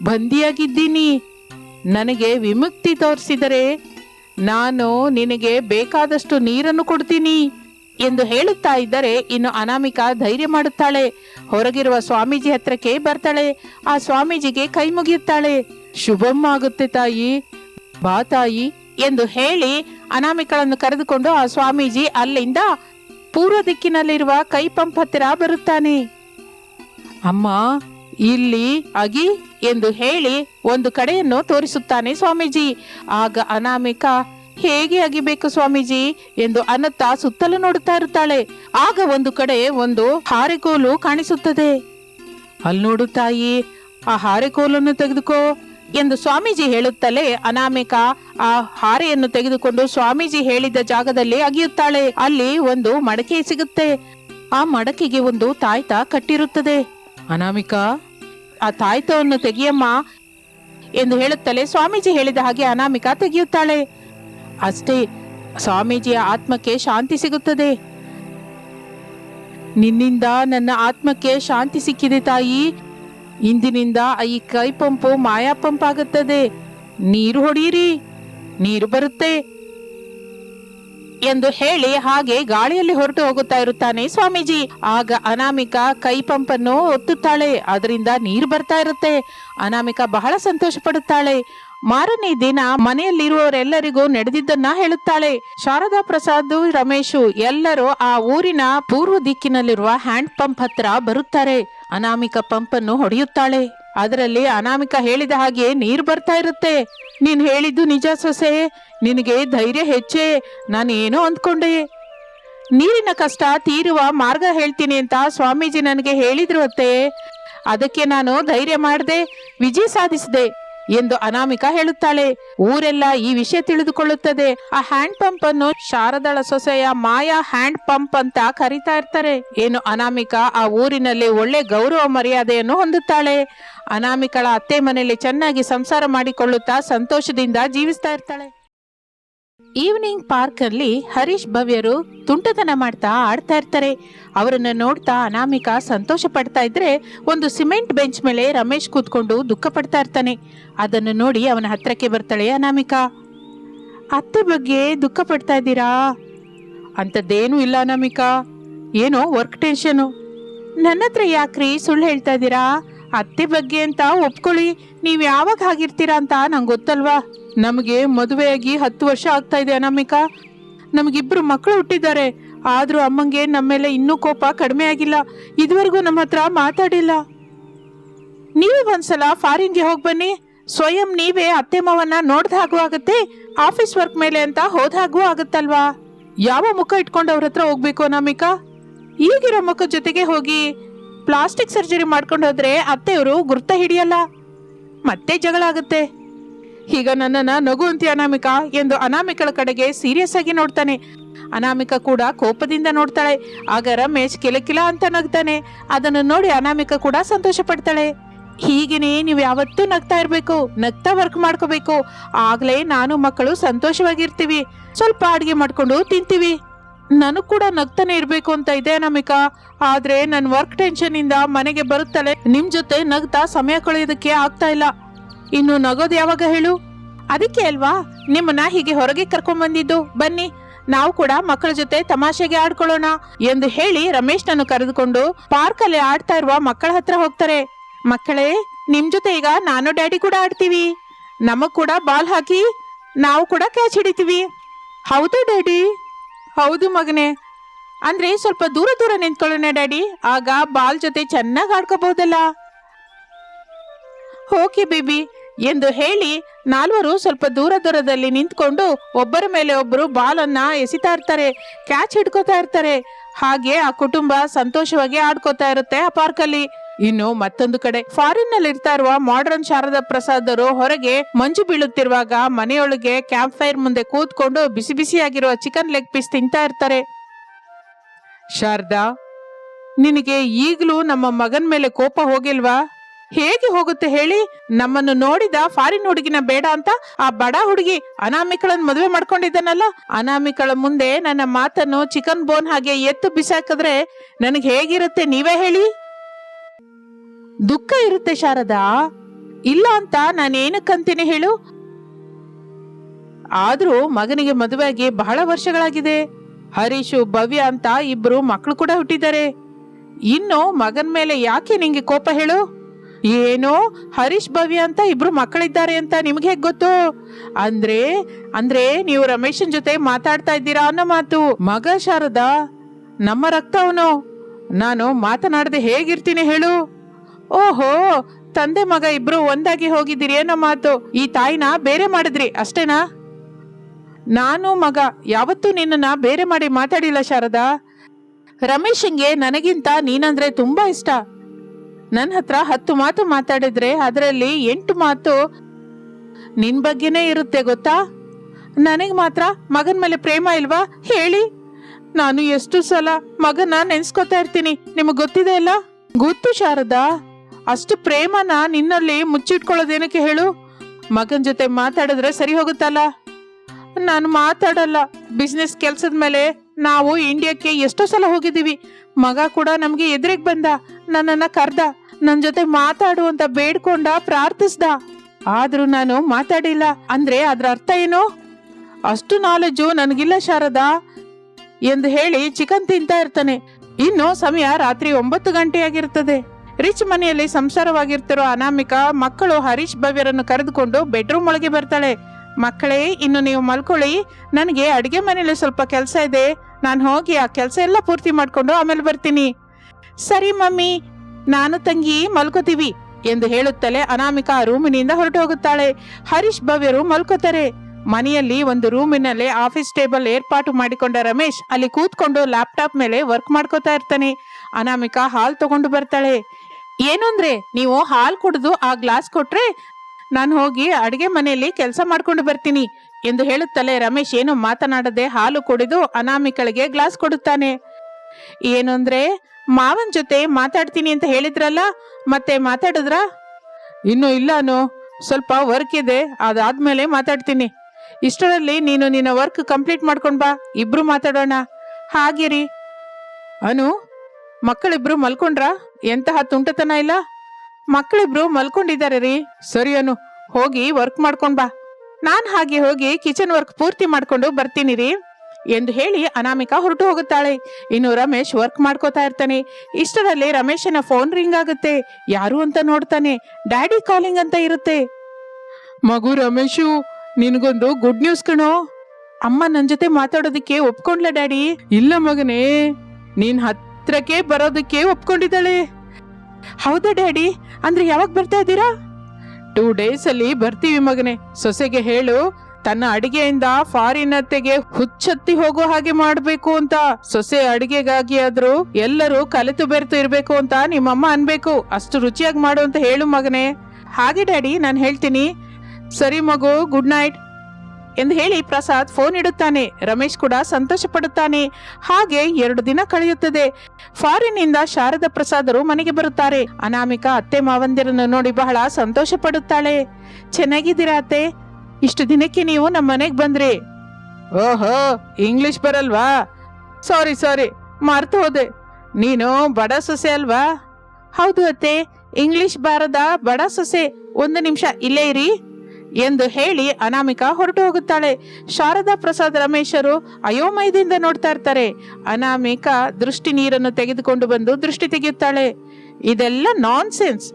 ಬಂದಿಯಾಗಿದ್ದೀನಿ. ನನಗೆ ವಿಮುಕ್ತಿ ತೋರಿಸಿದರೆ ನಾನು ನಿನಗೆ ಬೇಕಾದಷ್ಟು ನೀರನ್ನು ಕೊಡ್ತೀನಿ. ಎಂದು ಹೇಳುತ್ತಾ ಇದ್ದರೆ ಇನ್ನು ಅನಾಮಿಕಾ ಧೈರ್ಯ ಮಾಡುತ್ತಾಳೆ. ಹೊರಗಿರುವ ಸ್ವಾಮೀಜಿ ಹತ್ರಕ್ಕೆ ಬರ್ತಾಳೆ. ಆ ಸ್ವಾಮೀಜಿಗೆ ಕೈ ಮುಗಿಯುತ್ತಾಳೆ. ಶುಭಂ ಆಗುತ್ತೆ ತಾಯಿ. ಬಾ ತಾಯಿ ಎಂದು ಹೇಳಿ ಅನಾಮಿಕಳನ್ನು ಕರೆದುಕೊಂಡು ಆ ಸ್ವಾಮೀಜಿ ಅಲ್ಲಿಂದ ಪೂರ್ವ ದಿಕ್ಕಿನಲ್ಲಿರುವ ಕೈ ಪಂಪ್ ಹತ್ತಿರ ಬರುತ್ತಾನೆ. ಅಮ್ಮ, ಇಲ್ಲಿ ಅಗಿ ಎಂದು ಹೇಳಿ ಒಂದು ಕಡೆಯನ್ನು ತೋರಿಸುತ್ತಾನೆ ಸ್ವಾಮೀಜಿ. ಆಗ ಅನಾಮಿಕಾ ಹೇಗೆ ಅಗಿಬೇಕು ಸ್ವಾಮೀಜಿ ಎಂದು ಅನತ್ತ ಸುತ್ತಲೂ ನೋಡುತ್ತಾ ಇರುತ್ತಾಳೆ. ಆಗ ಒಂದು ಕಡೆ ಒಂದು ಹಾರೆಕೋಲು ಕಾಣಿಸುತ್ತದೆ. ಅಲ್ಲಿ ನೋಡು ತಾಯಿ, ಆ ಹಾರೆಕೋಲನ್ನು ತೆಗೆದುಕೋ ಎಂದು ಸ್ವಾಮೀಜಿ ಹೇಳುತ್ತಲೇ ಅನಾಮಿಕ ಆ ಹಾರೆಯನ್ನು ತೆಗೆದುಕೊಂಡು ಸ್ವಾಮೀಜಿ ಹೇಳಿದ ಜಾಗದಲ್ಲಿ ಅಗಿಯುತ್ತಾಳೆ. ಅಲ್ಲಿ ಒಂದು ಮಡಕೆ ಸಿಗುತ್ತೆ. ಆ ಮಡಕೆಗೆ ಒಂದು ತಾಯ್ತ ಕಟ್ಟಿರುತ್ತದೆ. ಅನಾಮಿಕ, ಆ ತಾಯ್ತವನ್ನು ತೆಗೆಯಮ್ಮ ಎಂದು ಹೇಳುತ್ತಲೇ ಸ್ವಾಮೀಜಿ ಹೇಳಿದ ಹಾಗೆ ಅನಾಮಿಕ ತೆಗೆಯುತ್ತಾಳೆ. ಅಷ್ಟೇ ಸ್ವಾಮೀಜಿಯ ಆತ್ಮಕ್ಕೆ ಶಾಂತಿ ಸಿಗುತ್ತದೆ. ನಿನ್ನಿಂದ ನನ್ನ ಆತ್ಮಕ್ಕೆ ಶಾಂತಿ ಸಿಕ್ಕಿದೆ ತಾಯಿ. ಇಂದಿನಿಂದ ಈ ಕೈ ಪಂಪು ಮಾಯಾ ಪಂಪ್ ಆಗುತ್ತದೆ ನೀರು ಹೊಡೆಯಿರಿ, ನೀರು ಬರುತ್ತೆ ಎಂದು ಹೇಳಿ ಹಾಗೆ ಗಾಳಿಯಲ್ಲಿ ಹೊರಟು ಹೋಗುತ್ತಾ ಇರುತ್ತಾನೆ ಸ್ವಾಮೀಜಿ. ಆಗ ಅನಾಮಿಕ ಕೈ ಪಂಪನ್ನು ಒತ್ತುತ್ತಾಳೆ. ಅದರಿಂದ ನೀರು ಬರ್ತಾ ಇರುತ್ತೆ. ಅನಾಮಿಕ ಬಹಳ ಸಂತೋಷ ಪಡುತ್ತಾಳೆ ಮಾರನೇ ದಿನ ಮನೆಯಲ್ಲಿರುವವರೆಲ್ಲರಿಗೂ ನಡೆದಿದ್ದನ್ನ ಹೇಳುತ್ತಾಳೆ. ಶಾರದಾ ಪ್ರಸಾದ್ ರಮೇಶು ಎಲ್ಲರೂ ಆ ಊರಿನ ಪೂರ್ವ ದಿಕ್ಕಿನಲ್ಲಿರುವ ಹ್ಯಾಂಡ್ ಪಂಪ್ ಹತ್ರ ಬರುತ್ತಾರೆ. ಅನಾಮಿಕ ಪಂಪ್ ಅನ್ನು ಹೊಡೆಯುತ್ತಾಳೆ. ಅದರಲ್ಲಿ ಅನಾಮಿಕ ಹೇಳಿದ ಹಾಗೆ ನೀರು ಬರ್ತಾ ಇರುತ್ತೆ. ನೀನ್ ಹೇಳಿದ್ದು ನಿಜ ಸೊಸೆ. ನಿನಗೆ ಧೈರ್ಯ ಹೆಚ್ಚೆ. ನಾನು ಏನೋ ಅಂದ್ಕೊಂಡೆ. ನೀರಿನ ಕಷ್ಟ ತೀರುವ ಮಾರ್ಗ ಹೇಳ್ತೀನಿ ಅಂತ ಸ್ವಾಮೀಜಿ ನನಗೆ ಹೇಳಿದ್ರು ಅತ್ತೆ. ಅದಕ್ಕೆ ನಾನು ಧೈರ್ಯ ಮಾಡಿದೆ, ವಿಜಯ ಸಾಧಿಸಿದೆ. ಎಂದು ಅನಾಮಿಕಾ ಹೇಳುತ್ತಾಳೆ. ಊರೆಲ್ಲ ಈ ವಿಷಯ ತಿಳಿದುಕೊಳ್ಳುತ್ತದೆ. ಆ ಹ್ಯಾಂಡ್ ಪಂಪ್ ಅನ್ನು ಶಾರದಳ ಸೊಸೆಯ ಮಾಯಾ ಹ್ಯಾಂಡ್ ಪಂಪ್ ಅಂತ ಕರೀತಾ ಇರ್ತಾರೆ. ಏನು ಅನಾಮಿಕಾ ಆ ಊರಿನಲ್ಲಿ ಒಳ್ಳೆ ಗೌರವ ಮರ್ಯಾದೆಯನ್ನು ಹೊಂದುತ್ತಾಳೆ. ಅನಾಮಿಕಳ ಅತ್ತೆ ಮನೆಯಲ್ಲಿ ಚೆನ್ನಾಗಿ ಸಂಸಾರ ಮಾಡಿಕೊಳ್ಳುತ್ತಾ ಸಂತೋಷದಿಂದ ಜೀವಿಸ್ತಾ ಇರ್ತಾಳೆ. ಈವ್ನಿಂಗ್ ಪಾರ್ಕ್ ಅಲ್ಲಿ ಹರೀಶ್ ಭವ್ಯರು ತುಂಟತನ ಮಾಡ್ತಾ ಆಡ್ತಾ ಇರ್ತಾರೆ. ಅವರನ್ನ ನೋಡ್ತಾ ಅನಾಮಿಕಾ ಸಂತೋಷ ಪಡ್ತಾ ಇದ್ರೆ ಒಂದು ಸಿಮೆಂಟ್ ಬೆಂಚ್ ಮೇಲೆ ರಮೇಶ್ ಕೂತ್ಕೊಂಡು ದುಃಖ ಪಡ್ತಾ ಇರ್ತಾನೆ. ಅದನ್ನು ನೋಡಿ ಅವನ ಹತ್ರಕ್ಕೆ ಬರ್ತಾಳೆ ಅನಾಮಿಕಾ. ಅತ್ತೆ ಬಗ್ಗೆ ದುಃಖ ಪಡ್ತಾ ಇದ್ದೀರಾ? ಅಂಥದ್ದೇನೂ ಇಲ್ಲ ಅನಾಮಿಕಾ. ಏನೋ ವರ್ಕ್ ಟೆನ್ಷನು ನನ್ನ ಹತ್ರ ಯಾಕ್ರಿ ಸುಳ್ಳು ಹೇಳ್ತಾ ಇದ್ದೀರಾ? ಅತ್ತೆ ಬಗ್ಗೆ ಅಂತ ಒಪ್ಕೊಳ್ಳಿ. ನೀವು ಯಾವಾಗ ಹಾಗಿರ್ತೀರಾ ಅಂತ ನಂಗೆ ಗೊತ್ತಲ್ವಾ? ನಮಗೆ ಮದುವೆಯಾಗಿ ಹತ್ತು ವರ್ಷ ಆಗ್ತಾ ಇದೆ ಅನಾಮಿಕಾ. ನಮಗಿಬ್ರು ಮಕ್ಕಳು ಹುಟ್ಟಿದ್ದಾರೆ. ಆದ್ರೂ ಅಮ್ಮಂಗೆ ನಮ್ಮ ಮೇಲೆ ಇನ್ನೂ ಕೋಪ ಕಡಿಮೆ ಆಗಿಲ್ಲ. ಇದುವರೆಗೂ ನಮ್ಮ ಹತ್ರ ಮಾತಾಡಿಲ್ಲ. ನೀವೇ ಒಂದ್ಸಲ ಫಾರಿನ್ಗೆ ಹೋಗಿ ಬನ್ನಿ. ಸ್ವಯಂ ನೀವೇ ಅತ್ತೆ ಮಾವನ್ನ ನೋಡ್ದ ಹಾಗೂ ಆಗುತ್ತೆ, ಆಫೀಸ್ ವರ್ಕ್ ಮೇಲೆ ಅಂತ ಹೋದ ಹಾಗೂ ಆಗುತ್ತಲ್ವಾ? ಯಾವ ಮುಖ ಇಟ್ಕೊಂಡು ಅವ್ರ ಹತ್ರ ಹೋಗ್ಬೇಕು ಅನಾಮಿಕಾ? ಈಗಿರೋ ಮುಖ ಜೊತೆಗೆ ಹೋಗಿ ಪ್ಲಾಸ್ಟಿಕ್ ಸರ್ಜರಿ ಮಾಡ್ಕೊಂಡು ಹೋದ್ರೆ ಅತ್ತೆಯವರು ಗುರ್ತ ಹಿಡಿಯಲ್ಲ. ಮತ್ತೆ ಜಗಳ ಆಗುತ್ತೆ. ಈಗ ನನ್ನನ್ನ ನಗು ಅಂತಿ ಅನಾಮಿಕ ಎಂದು ಅನಾಮಿಕಳ ಕಡೆಗೆ ಸೀರಿಯಸ್ ಆಗಿ ನೋಡ್ತಾನೆ. ಅನಾಮಿಕ ಕೂಡ ಕೋಪದಿಂದ ನೋಡ್ತಾಳೆ. ಆಗ ರಮೇಶ್ ಕಿಲಕಿಲ ಅಂತ ನಗ್ತಾನೆ. ಅದನ್ನು ನೋಡಿ ಅನಾಮಿಕ ಕೂಡ ಸಂತೋಷ ಪಡ್ತಾಳೆ ಹೀಗೇನೆ ನೀವು ಯಾವತ್ತೂ ನಗ್ತಾ ಇರಬೇಕು. ನಗ್ತಾ ವರ್ಕ್ ಮಾಡ್ಕೋಬೇಕು. ಆಗ್ಲೇ ನಾನು ಮಕ್ಕಳು ಸಂತೋಷವಾಗಿರ್ತೀವಿ. ಸ್ವಲ್ಪ ಅಡಿಗೆ ಮಾಡ್ಕೊಂಡು ತಿಂತೀವಿ. ನನಗ್ ಕೂಡ ನಗ್ತಾನೆ ಇರಬೇಕು ಅಂತ ಇದೆ ಅನಾಮಿಕ. ಆದ್ರೆ ನನ್ನ ವರ್ಕ್ ಟೆನ್ಷನ್ ಇಂದ ಮನೆಗೆ ಬರುತ್ತಲೇ ನಿಮ್ ಜೊತೆ ನಗ್ತಾ ಸಮಯ ಕಳೆಯೋದಕ್ಕೆ ಆಗ್ತಾ ಇಲ್ಲ. ಇನ್ನು ನಗೋದು ಯಾವಾಗ ಹೇಳು? ಅದಕ್ಕೆ ಅಲ್ವಾ? ನಿಮ್ಮನ್ನ ಹೀಗೆ ಹೊರಗೆ ಕರ್ಕೊಂಡ್ ಬಂದಿದ್ದು ಬನ್ನಿ, ನಾವು ಕೂಡ ಮಕ್ಕಳ ಜೊತೆ ತಮಾಷೆಗೆ ಆಡ್ಕೊಳ್ಳೋಣ ಎಂದು ಹೇಳಿ ರಮೇಶ್ನನ್ನು ಕರೆದುಕೊಂಡು ಪಾರ್ಕ್ ಅಲ್ಲಿ ಆಡ್ತಾ ಇರುವ ಮಕ್ಕಳ ಹತ್ರ ಹೋಗ್ತಾರೆ. ಮಕ್ಕಳೇ, ನಿಮ್ ಜೊತೆ ಈಗ ನಾನು ಡ್ಯಾಡಿ ಕೂಡ ಆಡ್ತೀವಿ. ನಮಗ್ ಕೂಡ ಬಾಲ್ ಹಾಕಿ ನಾವು ಕೂಡ ಕ್ಯಾಚ್ ಹಿಡಿತೀವಿ. ಹೌದು ಡ್ಯಾಡಿ? ಹೌದು ಮಗನೇ. ಅಂದ್ರೆ ಸ್ವಲ್ಪ ದೂರ ದೂರ ನಿಂತ್ಕೊಳ್ಳೋಣ ಡ್ಯಾಡಿ. ಆಗ ಬಾಲ್ ಜೊತೆ ಚೆನ್ನಾಗಿ ಆಡ್ಕೋಬಹುದಲ್ಲ. ಓಕೆ ಬೇಬಿ ಎಂದು ಹೇಳಿ ನಾಲ್ವರು ಸ್ವಲ್ಪ ದೂರ ದೂರದಲ್ಲಿ ನಿಂತ್ಕೊಂಡು ಒಬ್ಬರ ಮೇಲೆ ಒಬ್ಬರು ಬಾಲನ್ನ ಎಸಿತಾ ಇರ್ತಾರೆ, ಕ್ಯಾಚ್ ಹಿಡ್ಕೋತಾ ಇರ್ತಾರೆ. ಹಾಗೆ ಆ ಕುಟುಂಬ ಸಂತೋಷವಾಗಿ ಆಡ್ಕೋತಾ ಇರುತ್ತೆ ಆ ಪಾರ್ಕಲ್ಲಿ. ಇನ್ನು ಮತ್ತೊಂದು ಕಡೆ ಫಾರಿನ್ನಲ್ಲಿ ಇರ್ತಾ ಇರುವ ಮಾಡರ್ನ್ ಶಾರದಾ ಪ್ರಸಾದರು ಹೊರಗೆ ಮಂಜು ಬೀಳುತ್ತಿರುವಾಗ ಮನೆಯೊಳಗೆ ಕ್ಯಾಂಪ್ ಫೈರ್ ಮುಂದೆ ಕೂತ್ಕೊಂಡು ಬಿಸಿ ಬಿಸಿಯಾಗಿರುವ ಚಿಕನ್ ಲೆಗ್ ಪೀಸ್ ತಿಂತಾ ಇರ್ತಾರೆ. ಶಾರದಾ, ನಿನಗೆ ಈಗಲೂ ನಮ್ಮ ಮಗನ ಮೇಲೆ ಕೋಪ ಹೋಗಿಲ್ವಾ? ಹೇಗೆ ಹೋಗುತ್ತೆ ಹೇಳಿ? ನಮ್ಮನ್ನು ನೋಡಿದ ಫಾರಿನ್ ಹುಡುಗಿನ ಬೇಡ ಅಂತ ಆ ಬಡ ಹುಡುಗಿ ಅನಾಮಿಕಳನ್ ಮದುವೆ ಮಾಡ್ಕೊಂಡಿದ್ದಾನಲ್ಲ? ಅನಾಮಿಕಳ ಮುಂದೆ ನನ್ನ ಮಾತನ್ನು ಚಿಕನ್ ಬೋನ್ ಹಾಗೆ ಎತ್ತು ಬಿಸಾಕಿದ್ರೆ ನನಗೆ ಹೇಗಿರುತ್ತೆ ನೀವೇ ಹೇಳಿ? ದುಃಖ ಇರುತ್ತೆ ಶಾರದಾ. ಇಲ್ಲ ಅಂತ ನಾನೇನಕ್ಕಂತೀನಿ ಹೇಳು? ಆದ್ರೂ ಮಗನಿಗೆ ಮದುವೆಯಾಗಿ ಬಹಳ ವರ್ಷಗಳಾಗಿದೆ. ಹರೀಶು, ಭವ್ಯ ಅಂತ ಇಬ್ರು ಮಕ್ಕಳು ಕೂಡ ಹುಟ್ಟಿದ್ದಾರೆ. ಇನ್ನು ಮಗನ್ ಮೇಲೆ ಯಾಕೆ ನಿಂಗೆ ಕೋಪ ಹೇಳು? ಏನೋ ಹರೀಶ್ ಭವ್ಯ ಅಂತ ಇಬ್ರು ಮಕ್ಕಳಿದ್ದಾರೆ ಅಂತ ನಿಮ್ಗೆ ಹೇಗ್ ಗೊತ್ತು? ಅಂದ್ರೆ ಅಂದ್ರೆ ನೀವು ರಮೇಶನ್ ಜೊತೆ ಮಾತಾಡ್ತಾ ಇದ್ದೀರಾ ಅನ್ನೋ ಮಾತು. ಮಗ ಶಾರದ, ನಮ್ಮ ರಕ್ತ ಅವನು. ನಾನು ಮಾತನಾಡದೆ ಹೇಗಿರ್ತೀನಿ ಹೇಳು. ಓಹೋ, ತಂದೆ ಮಗ ಇಬ್ರು ಒಂದಾಗಿ ಹೋಗಿದ್ದೀರಿ ಏನೋ ಮಾತು. ಈ ತಾಯಿನ ಬೇರೆ ಮಾಡಿದ್ರಿ, ಅಷ್ಟೇನಾ? ನಾನು ಮಗ, ಯಾವತ್ತೂ ನಿನ್ನನ್ನ ಬೇರೆ ಮಾಡಿ ಮಾತಾಡಿಲ್ಲ ಶಾರದಾ. ರಮೇಶಂಗೆ ನನಗಿಂತ ನೀನಂದ್ರೆ ತುಂಬಾ ಇಷ್ಟ. ನನ್ನ ಹತ್ರ ಹತ್ತು ಮಾತು ಮಾತಾಡಿದ್ರೆ ಅದರಲ್ಲಿ ಎಂಟು ಮಾತು ನಿನ್ ಬಗ್ಗೆನೇ ಇರುತ್ತೆ ಗೊತ್ತಾ? ನನಗೆ ಮಾತ್ರ ಮಗನ ಮೇಲೆ ಪ್ರೇಮ ಇಲ್ವಾ? ಹೇಳಿ. ನಾನು ಎಷ್ಟು ಸಲ ಮಗನ ನೆನ್ಸ್ಕೊತಾ ಇರ್ತೀನಿ. ನಿಮಗೆ ಗೊತ್ತಿದೆ ಅಲ್ಲ? ಗೊತ್ತು ಶಾರದಾ. ಅಷ್ಟು ಪ್ರೇಮನ ನಿನ್ನಲ್ಲಿ ಮುಚ್ಚಿಟ್ಕೊಳ್ಳೋದೇನಕ್ಕೆ ಹೇಳು? ಮಗನ ಜೊತೆ ಮಾತಾಡಿದ್ರೆ ಸರಿ ಹೋಗುತ್ತಲ್ಲ? ನಾನು ಮಾತಾಡಲ್ಲ. ಬಿಸ್ನೆಸ್ ಕೆಲಸದ ಮೇಲೆ ನಾವು ಇಂಡಿಯಾಕ್ಕೆ ಎಷ್ಟೋ ಸಲ ಹೋಗಿದ್ದೀವಿ. ಮಗ ಕೂಡ ನಮಗೆ ಎದುರಿಗೆ ಬಂದ? ನನ್ನನ್ನು ಕರ್ದ? ನನ್ನ ಜೊತೆ ಮಾತಾಡು ಅಂತ ಬೇಡ್ಕೊಂಡ ಪ್ರಾರ್ಥಿಸ್ದ. ಆದರೂ ನಾನು ಮಾತಾಡಿಲ್ಲ. ಅಂದ್ರೆ ಅದರ ಅರ್ಥ ಏನು? ಅಷ್ಟು ನಾಲೆಜು ನನಗಿಲ್ಲ ಶಾರದಾ. ಎಂದು ಹೇಳಿ ಚಿಕನ್ ತಿಂತಾ ಇರ್ತಾನೆ. ಇನ್ನು ಸಮಯ ರಾತ್ರಿ ಒಂಬತ್ತು ಗಂಟೆಯಾಗಿರ್ತದೆ. ರಿಚ್ ಮನೆಯಲ್ಲಿ ಸಂಸಾರವಾಗಿರ್ತಿರೋ ಅನಾಮಿಕ ಮಕ್ಕಳು ಹರೀಶ್ ಭವ್ಯರನ್ನು ಕರೆದುಕೊಂಡು ಬೆಡ್ರೂಮ್ ಒಳಗೆ ಬರ್ತಾಳೆ. ಮಕ್ಕಳೇ, ಇನ್ನು ನೀವು ಮಲ್ಕೊಳ್ಳಿ. ನನಗೆ ಅಡುಗೆ ಮನೇಲಿ ಸ್ವಲ್ಪ ಕೆಲಸ ಇದೆ. ನಾನು ಹೋಗಿ ಆ ಕೆಲಸ ಎಲ್ಲ ಪೂರ್ತಿ ಮಾಡಿಕೊಂಡು ಆಮೇಲೆ ಬರ್ತೀನಿ. ಸರಿ ಮಮ್ಮಿ, ನಾನು ತಂಗಿ ಮಲ್ಕೋತೀವಿ ಎಂದು ಹೇಳುತ್ತಲೇ ಅನಾಮಿಕಾ ರೂಮಿನಿಂದ ಹೊರಟು ಹೋಗುತ್ತಾಳೆ ಹರೀಶ್ ಭವ್ಯರು ಮಲ್ಕೋತಾರೆ. ಮನೆಯಲ್ಲಿ ಒಂದು ರೂಮಿನಲ್ಲಿ ಆಫೀಸ್ ಟೇಬಲ್ ಏರ್ಪಾಟು ಮಾಡಿಕೊಂಡ ರಮೇಶ್ ಅಲ್ಲಿ ಕೂತ್ಕೊಂಡು ಲ್ಯಾಪ್ಟಾಪ್ ಮೇಲೆ ವರ್ಕ್ ಮಾಡ್ಕೋತಾ ಇರ್ತಾನೆ. ಅನಾಮಿಕಾ ಹಾಲ್ ತಗೊಂಡು ಬರ್ತಾಳೆ. ಏನು ಅಂದ್ರೆ, ನೀವು ಹಾಲು ಕುಡಿದು ಆ ಗ್ಲಾಸ್ ಕೊಟ್ರೆ ನಾನು ಹೋಗಿ ಅಡಿಗೆ ಮನೆಯಲ್ಲಿ ಕೆಲಸ ಮಾಡ್ಕೊಂಡು ಬರ್ತೀನಿ ಎಂದು ಹೇಳುತ್ತಲೇ ರಮೇಶ್ ಏನು ಮಾತನಾಡದೆ ಹಾಲು ಕುಡಿದು ಅನಾಮಿಕಳಿಗೆ ಗ್ಲಾಸ್ ಕೊಡುತ್ತಾನೆ. ಏನು ಅಂದ್ರೆ, ಮಾವನ್ ಜೊತೆ ಮಾತಾಡ್ತೀನಿ ಅಂತ ಹೇಳಿದ್ರಲ್ಲ, ಮತ್ತೆ ಮಾತಾಡಿದ್ರ? ಇನ್ನು ಇಲ್ಲ ಅನು, ಸ್ವಲ್ಪ ವರ್ಕ್ ಇದೆ, ಅದಾದ್ಮೇಲೆ ಮಾತಾಡ್ತೀನಿ. ಇಷ್ಟರಲ್ಲಿ ನೀನು ನಿನ್ನ ವರ್ಕ್ ಕಂಪ್ಲೀಟ್ ಮಾಡ್ಕೊಂಡ್ ಬಾ, ಇಬ್ರು ಮಾತಾಡೋಣ. ಹಾಗಿರಿ. ಅನು, ಮಕ್ಕಳಿಬ್ರು ಮಲ್ಕೊಂಡ್ರ? ಎಂತಹ ತುಂಟತನ ಇಲ್ಲ? ಮಕ್ಕಳಿಬ್ರು ಮಲ್ಕೊಂಡಿದ್ದಾರೆ ರೀ. ಸರಿ ಅನು, ಹೋಗಿ ವರ್ಕ್ ಮಾಡ್ಕೊಂಡ್ ಬಾ. ನಾನ್ ಹಾಗೆ ಹೋಗಿ ಕಿಚನ್ ವರ್ಕ್ ಪೂರ್ತಿ ಮಾಡ್ಕೊಂಡು ಬರ್ತೀನಿ ರೀ. ಎಂದು ಹೇಳಿ ಅನಾಮಿಕಾ ಹೊರಟು ಹೋಗುತ್ತಾಳೆ. ಇನ್ನು ರಮೇಶ್ ವರ್ಕ್ ಮಾಡ್ಕೋತಾ ಇರ್ತಾನೆ. ಇಷ್ಟರಲ್ಲಿ ರಮೇಶನ ಫೋನ್ ರಿಂಗ್ ಆಗುತ್ತೆ. ಯಾರು ಅಂತ ನೋಡ್ತಾನೆ. ಡ್ಯಾಡಿ ಕಾಲಿಂಗ್ ಅಂತ ಇರುತ್ತೆ. ಮಗು ರಮೇಶು, ನಿನಗೊಂದು ಗುಡ್ ನ್ಯೂಸ್ ಕಣೋ. ಅಮ್ಮ ನನ್ ಜೊತೆ ಮಾತಾಡೋದಕ್ಕೆ ಒಪ್ಕೊಂಡ್ಲ ಡ್ಯಾಡಿ ಇಲ್ಲ ಮಗನೇ. ನೀನ್ ಹತ್ರಕ್ಕೆ ಬರೋದಕ್ಕೆ ಒಪ್ಕೊಂಡಿದ್ದಾಳೆ. ಹೌದಾ, ಡ್ಯಾಡಿ? ಅಂದ್ರೆ ಯಾವಾಗ ಬರ್ತಾ ಇದ್ದೀರಾ? ಟೂ ಡೇಸ್ ಅಲ್ಲಿ ಬರ್ತೀವಿ ಮಗನೇ. ಸೊಸೆಗೆ ಹೇಳು, ತನ್ನ ಅಡಿಗೆಯಿಂದ ಫಾರಿನ್ ಅತ್ತೆಗೆ ಹುಚ್ಚತ್ತಿ ಹೋಗೋ ಹಾಗೆ ಮಾಡಬೇಕು ಅಂತ. ಸೊಸೆ ಅಡಿಗೆಗಾಗಿ ಆದ್ರೂ ಎಲ್ಲರೂ ಕಲಿತು ಬೆರೆತು ಇರಬೇಕು ಅಂತ ನಿಮ್ಮಮ್ಮ ಅನ್ಬೇಕು. ಅಷ್ಟು ರುಚಿಯಾಗಿ ಮಾಡು ಅಂತ ಹೇಳು ಮಗನೇ. ಹಾಗೆ, ಡ್ಯಾಡಿ, ನಾನು ಹೇಳ್ತೀನಿ. ಸರಿ ಮಗು ಗುಡ್ ನೈಟ್ ಎಂದು ಹೇಳಿ ಪ್ರಸಾದ್ ಫೋನ್ ಇಡುತ್ತಾನೆ. ರಮೇಶ್ ಕೂಡ ಸಂತೋಷ ಪಡುತ್ತಾನೆ ಹಾಗೆ ಎರಡು ದಿನ ಕಳೆಯುತ್ತದೆ. ಫಾರಿನ್ನಿಂದ ಶಾರದಾ ಪ್ರಸಾದರು ಮನೆಗೆ ಬರುತ್ತಾರೆ. ಅನಾಮಿಕಾ ಅತ್ತೆ ಮಾವಂದಿರನ್ನು ನೋಡಿ ಬಹಳ ಸಂತೋಷ ಪಡುತ್ತಾಳೆ ಚೆನ್ನಾಗಿದ್ದೀರಾ ಅತ್ತೆ? ಇಷ್ಟು ದಿನಕ್ಕೆ ನೀವು ನಮ್ಮ ಮನೆಗೆ ಬಂದ್ರಿ? ಓಹೋ, ಇಂಗ್ಲಿಷ್ ಬರಲ್ವಾ? ಸಾರಿ ಸಾರಿ, ಮರ್ತು ಹೋದೆ. ನೀನು ಬಡ ಸೊಸೆ ಅಲ್ವಾ? ಹೌದು ಅತ್ತೆ, ಇಂಗ್ಲಿಷ್ ಬಾರದ ಬಡ ಸೊಸೆ. ಒಂದು ನಿಮಿಷ, ಇಲ್ಲೇ ಇರಿ. ಎಂದು ಹೇಳಿ ಅನಾಮಿಕಾ ಹೊರಟು ಹೋಗುತ್ತಾಳೆ. ಶಾರದಾ ಪ್ರಸಾದ್ ರಮೇಶರು ಅಯೋಮಯದಿಂದ ನೋಡ್ತಾ ಇರ್ತಾರೆ. ಅನಾಮಿಕಾ ದೃಷ್ಟಿ ನೀರನ್ನು ತೆಗೆದುಕೊಂಡು ಬಂದು ದೃಷ್ಟಿ ತೆಗೆಯುತ್ತಾಳೆ. ಇದೆಲ್ಲ ನಾನ್ ಸೆನ್ಸ್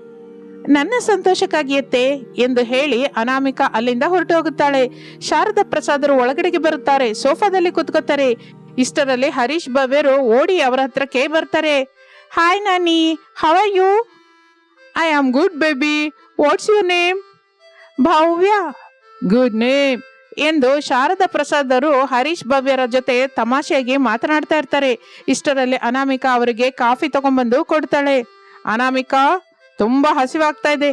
ನನ್ನ ಸಂತೋಷಕ್ಕಾಗಿಯತ್ತೆ ಎಂದು ಹೇಳಿ ಅನಾಮಿಕಾ ಅಲ್ಲಿಂದ ಹೊರಟು ಹೋಗುತ್ತಾಳೆ. ಶಾರದಾ ಪ್ರಸಾದರು ಒಳಗಡೆಗೆ ಬರುತ್ತಾರೆ. ಸೋಫಾದಲ್ಲಿ ಕುತ್ಕೋತಾರೆ ಇಷ್ಟರಲ್ಲಿ ಹರೀಶ್ ಭವ್ಯರು ಓಡಿ ಅವರ ಹತ್ರಕ್ಕೆ ಬರ್ತಾರೆ. Hi Nani. How are you I am good baby what's your name Bhavya. Good name ಎಂದು ಶಾರದಾ ಪ್ರಸಾದರು ಹರೀಶ್ ಭವ್ಯರ ಜೊತೆ ತಮಾಷೆಯಾಗಿ ಮಾತನಾಡ್ತಾ ಇರ್ತಾರೆ. ಇಷ್ಟರಲ್ಲಿ ಅನಾಮಿಕಾ ಅವರಿಗೆ ಕಾಫಿ ತಗೊಂಡ್ಬಂದು ಕೊಡ್ತಾಳೆ. ಅನಾಮಿಕಾ, ತುಂಬಾ ಹಸಿವಾಗ್ತಾ ಇದೆ.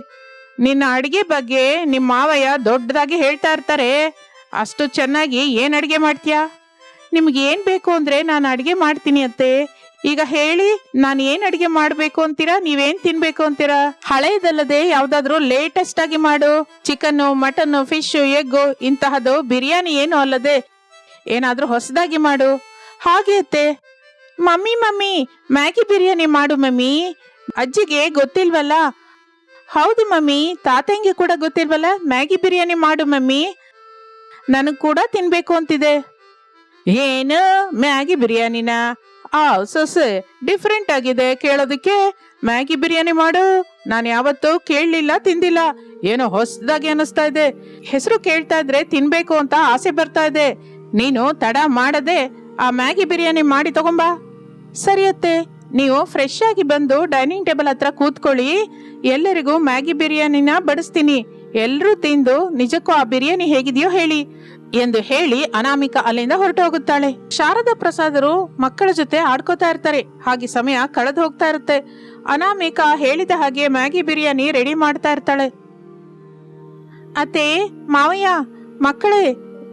ನಿನ್ನ ಅಡಿಗೆ ಬಗ್ಗೆ ನಿಮ್ಮ ಮಾವಯ್ಯ ದೊಡ್ಡದಾಗಿ ಹೇಳ್ತಾ ಇರ್ತಾರೆ. ಅಷ್ಟು ಚೆನ್ನಾಗಿ ಏನ್ ಅಡಿಗೆ ಮಾಡ್ತೀಯಾ? ನಿಮ್ಗೆ ಏನ್ ಬೇಕು ಅಂದ್ರೆ ನಾನು ಅಡಿಗೆ ಮಾಡ್ತೀನಿ ಅತ್ತೆ. ಈಗ ಹೇಳಿ, ನಾನು ಏನ್ ಅಡಿಗೆ ಮಾಡ್ಬೇಕು ಅಂತೀರಾ? ನೀವೇನ್ ತಿನ್ಬೇಕು ಅಂತೀರಾ? ಹಳೆಯದಲ್ಲದೆ ಯಾವ್ದಾದ್ರು ಲೇಟೆಸ್ಟ್ ಆಗಿ ಮಾಡು. ಚಿಕನ್ ಮಟನ್ ಫಿಶ್ ಎಗ್ಗು ಇಂತಹದ್ದು ಬಿರಿಯಾನಿ ಏನು ಅಲ್ಲದೆ ಏನಾದ್ರೂ ಹೊಸದಾಗಿ ಮಾಡು. ಹಾಗೆ ಅತ್ತೆ. ಮಮ್ಮಿ ಮಮ್ಮಿ, ಮ್ಯಾಗಿ ಬಿರಿಯಾನಿ ಮಾಡು ಮಮ್ಮಿ. ಅಜ್ಜಿಗೆ ಗೊತ್ತಿಲ್ವಲ್ಲ? ಹೌದು ಮಮ್ಮಿ, ತಾತಂಗೆ ಕೂಡ ಗೊತ್ತಿಲ್ವಲ್ಲ? ಮ್ಯಾಗಿ ಬಿರಿಯಾನಿ ಮಾಡು ಮಮ್ಮಿ. ನನಗ್ ಕೂಡ ತಿನ್ಬೇಕು ಅಂತಿದೆ. ಏನು? ಮ್ಯಾಗಿ ಬಿರಿಯಾನಿನ? ಆ ಸೊಸೆ ಡಿಫ್ರೆಂಟ್ ಆಗಿದೆ. ಕೇಳೋದಕ್ಕೆ ಮ್ಯಾಗಿ ಬಿರಿಯಾನಿ ಮಾಡು. ನಾನು ಯಾವತ್ತೂ ಕೇಳಲಿಲ್ಲ, ತಿಂದಿಲ್ಲ. ಏನೋ ಹೊಸದಾಗಿ ಅನಿಸ್ತಾ ಇದೆ. ಹೆಸರು ಕೇಳ್ತಾ ಇದ್ರೆ ತಿನ್ಬೇಕು ಅಂತ ಆಸೆ ಬರ್ತಾ ಇದೆ. ನೀನು ತಡ ಮಾಡದೆ ಆ ಮ್ಯಾಗಿ ಬಿರಿಯಾನಿ ಮಾಡಿ ತಗೊಂಬಾ. ಸರಿಯತ್ತೆ ನೀವು ಫ್ರೆಶ್ ಆಗಿ ಬಂದು ಡೈನಿಂಗ್ ಟೇಬಲ್ ಹತ್ರ ಕೂತ್ಕೊಳ್ಳಿ. ಎಲ್ಲರಿಗೂ ಮ್ಯಾಗಿ ಬಿರಿಯಾನಿನ ಬಡಿಸ್ತೀನಿ. ಎಲ್ರೂ ತಿಂದು ನಿಜಕ್ಕೂ ಆ ಬಿರಿಯಾನಿ ಹೇಗಿದೆಯೋ ಹೇಳಿ ಎಂದು ಹೇಳಿ ಅನಾಮಿಕ ಅಲ್ಲಿಂದ ಹೊರಟು ಹೋಗುತ್ತಾಳೆ ಶಾರದಾ ಪ್ರಸಾದರು ಮಕ್ಕಳ ಜೊತೆ ಆಡ್ಕೋತಾ ಇರ್ತಾರೆ. ಹಾಗೆ ಸಮಯ ಕಳೆದು ಹೋಗ್ತಾ ಇರುತ್ತೆ. ಅನಾಮಿಕ ಹೇಳಿದ ಹಾಗೆ ಮ್ಯಾಗಿ ಬಿರಿಯಾನಿ ರೆಡಿ ಮಾಡ್ತಾ ಇರ್ತಾಳೆ. ಅತ್ತೆ, ಮಾವಯ್ಯ, ಮಕ್ಕಳೇ,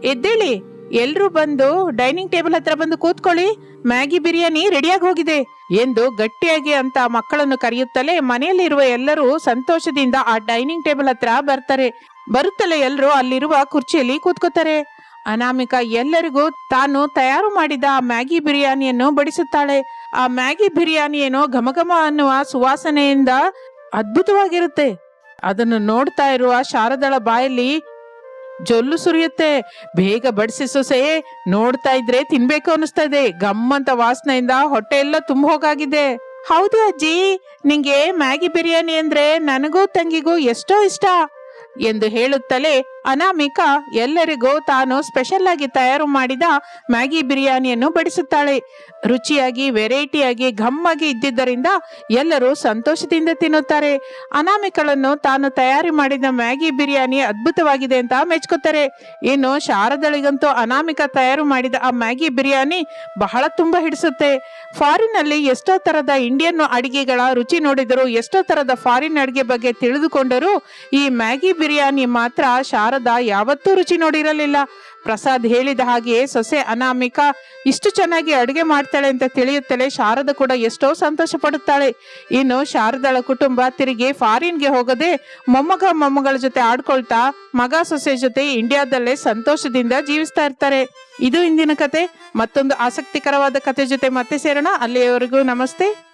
ಎದ್ದೇಳಿ. ಎಲ್ರೂ ಬಂದು ಡೈನಿಂಗ್ ಟೇಬಲ್ ಹತ್ರ ಬಂದು ಕೂತ್ಕೊಳ್ಳಿ. ಮ್ಯಾಗಿ ಬಿರಿಯಾನಿ ರೆಡಿಯಾಗಿ ಹೋಗಿದೆ. ಎಂದು ಗಟ್ಟಿಯಾಗಿ ಅಂತ ಮಕ್ಕಳನ್ನು ಕರೆಯುತ್ತಲೇ ಮನೆಯಲ್ಲಿರುವ ಎಲ್ಲರೂ ಸಂತೋಷದಿಂದ ಆ ಡೈನಿಂಗ್ ಟೇಬಲ್ ಹತ್ರ ಬರ್ತಾರೆ. ಬರುತ್ತಲೇ ಎಲ್ಲರೂ ಅಲ್ಲಿರುವ ಕುರ್ಚಿಯಲ್ಲಿ ಕೂತ್ಕೋತಾರೆ. ಅನಾಮಿಕಾ ಎಲ್ಲರಿಗೂ ತಾನು ತಯಾರು ಮಾಡಿದ ಆ ಮ್ಯಾಗಿ ಬಿರಿಯಾನಿಯನ್ನು ಬಡಿಸುತ್ತಾಳೆ. ಆ ಮ್ಯಾಗಿ ಬಿರಿಯಾನಿಯನ್ನು ಘಮಘಮ ಅನ್ನುವ ಸುವಾಸನೆಯಿಂದ ಅದ್ಭುತವಾಗಿರುತ್ತೆ. ಅದನ್ನು ನೋಡ್ತಾ ಇರುವ ಶಾರದಳ ಬಾಯಲ್ಲಿ ಜೊಲ್ಲು ಸುರಿಯುತ್ತೆ. ಬೇಗ ಬಡಿಸಿ ಸೊಸೆ, ನೋಡ್ತಾ ಇದ್ರೆ ತಿನ್ಬೇಕು ಅನಿಸ್ತಾ ಇದೆ. ಗಮ್ಮಂತ ವಾಸನೆಯಿಂದ ಹೊಟ್ಟೆ ಎಲ್ಲ ತುಂಬ ಹೋಗಾಗಿದೆ ಹೌದು ಅಜ್ಜಿ, ನಿಂಗೆ ಮ್ಯಾಗಿ ಬಿರಿಯಾನಿ ಅಂದ್ರೆ ನನಗೂ ತಂಗಿಗೂ ಎಷ್ಟೋ ಇಷ್ಟ ಎಂದು ಹೇಳುತ್ತಲೇ ಅನಾಮಿಕಾ ಎಲ್ಲರಿಗೂ ತಾನು ಸ್ಪೆಷಲ್ ಆಗಿ ತಯಾರು ಮಾಡಿದ ಮ್ಯಾಗಿ ಬಿರಿಯಾನಿಯನ್ನು ಬಡಿಸುತ್ತಾಳೆ. ರುಚಿಯಾಗಿ, ವೆರೈಟಿಯಾಗಿ, ಘಮ್ಮಾಗಿ ಇದ್ದಿದ್ದರಿಂದ ಎಲ್ಲರೂ ಸಂತೋಷದಿಂದ ತಿನ್ನುತ್ತಾರೆ. ಅನಾಮಿಕಳನ್ನು ತಾನು ತಯಾರಿ ಮಾಡಿದ ಮ್ಯಾಗಿ ಬಿರಿಯಾನಿ ಅದ್ಭುತವಾಗಿದೆ ಅಂತ ಮೆಚ್ಕೋತಾರೆ. ಇನ್ನು ಶಾರದಳಿಗಂತೂ ಅನಾಮಿಕ ತಯಾರು ಮಾಡಿದ ಆ ಮ್ಯಾಗಿ ಬಿರಿಯಾನಿ ಬಹಳ ತುಂಬ ಹಿಡಿಸುತ್ತೆ. ಫಾರಿನ್ ಅಲ್ಲಿ ಎಷ್ಟೋ ತರದ ಇಂಡಿಯನ್ ಅಡಿಗೆಗಳ ರುಚಿ ನೋಡಿದರೂ ಎಷ್ಟೋ ತರದ ಫಾರಿನ್ ಅಡಿಗೆ ಬಗ್ಗೆ ತಿಳಿದುಕೊಂಡರೂ ಈ ಮ್ಯಾಗಿ ಬಿರಿಯಾನಿ ಮಾತ್ರ ಶಾರದಾ ಯಾವತ್ತೂ ರುಚಿ ನೋಡಿರಲಿಲ್ಲ. ಪ್ರಸಾದ್ ಹೇಳಿದ ಹಾಗೆಯೇ ಸೊಸೆ ಅನಾಮಿಕಾ ಇಷ್ಟು ಚೆನ್ನಾಗಿ ಅಡುಗೆ ಮಾಡ್ತಾಳೆ ಅಂತ ತಿಳಿಯುತ್ತಲೇ ಶಾರದ ಕೂಡ ಎಷ್ಟೋ ಸಂತೋಷ ಪಡುತ್ತಾಳೆ. ಇನ್ನು ಶಾರದಳ ಕುಟುಂಬ ತಿರುಗಿ ಫಾರಿನ್ಗೆ ಹೋಗದೆ ಮೊಮ್ಮಗ ಮೊಮ್ಮಗಳ ಜೊತೆ ಆಡ್ಕೊಳ್ತಾ ಮಗ ಸೊಸೆ ಜೊತೆ ಇಂಡಿಯಾದಲ್ಲೇ ಸಂತೋಷದಿಂದ ಜೀವಿಸ್ತಾ ಇರ್ತಾರೆ. ಇದು ಇಂದಿನ ಕತೆ. ಮತ್ತೊಂದು ಆಸಕ್ತಿಕರವಾದ ಕತೆ ಜೊತೆ ಮತ್ತೆ ಸೇರೋಣ. ಅಲ್ಲಿಯವರೆಗೂ ನಮಸ್ತೆ.